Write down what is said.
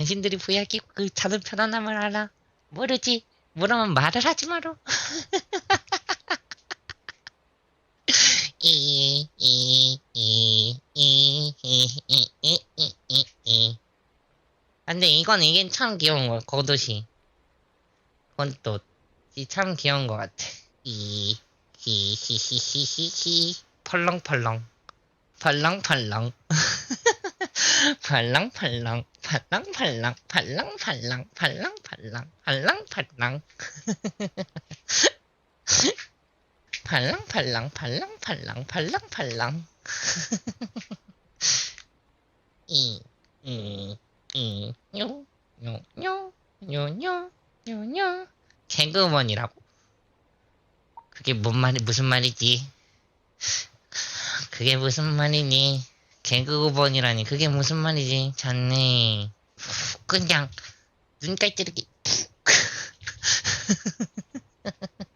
당신들이 부약이 그 자들 편안함을 알아. 모르지. 모르면 말을 하지 마라. 근데 이건 이게 참 귀여운 거야. 겉옷이. 겉옷이 참 귀여운 거 같아. 이 히히히히히히. 펄렁펄렁. 펄렁펄렁. 펄렁펄렁. 팔랑팔랑, 팔랑팔랑, 팔랑팔랑, 팔랑팔랑. 팔랑팔랑, 팔랑팔랑, 팔랑팔랑. 이, 이, 이, 요, 요, 요, 요, 요, 요, 요. 개그우먼이라고? 그게 뭔 말이, 무슨 말이지? 그게 무슨 말이니? 개그우먼이라니, 그게 무슨 말이지? 잤네. 그냥, 눈깔 찌르기.